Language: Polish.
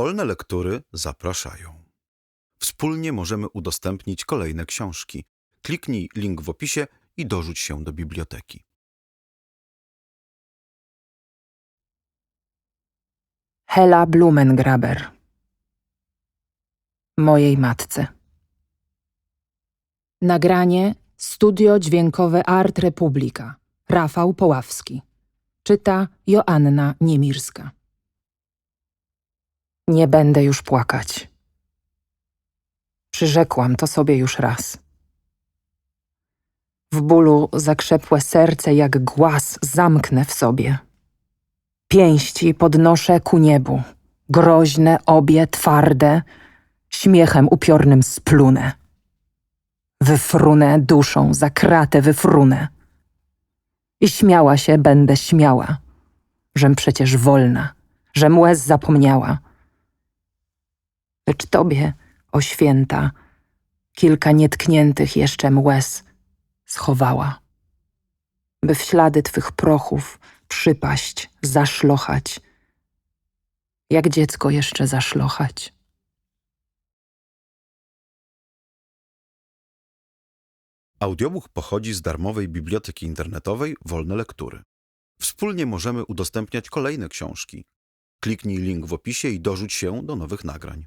Wolne lektury zapraszają. Wspólnie możemy udostępnić kolejne książki. Kliknij link w opisie i dorzuć się do biblioteki. Hela Blumengraber. Mojej matce. Nagranie Studio Dźwiękowe Art Republika. Rafał Poławski. Czyta Joanna Niemirska. Nie będę już płakać. Przyrzekłam to sobie już raz. W bólu zakrzepłe serce jak głaz zamknę w sobie. Pięści podnoszę ku niebu, groźne, obie, twarde, śmiechem upiornym splunę. Wyfrunę duszą, za kratę wyfrunę. I śmiała się będę śmiała, żem przecież wolna, żem łez zapomniała. Lecz tobie, o święta, kilka nietkniętych jeszcze łez schowała, by w ślady twych prochów przypaść, zaszlochać, jak dziecko jeszcze zaszlochać. Audiobook pochodzi z darmowej biblioteki internetowej Wolne Lektury. Wspólnie możemy udostępniać kolejne książki. Kliknij link w opisie i dorzuć się do nowych nagrań.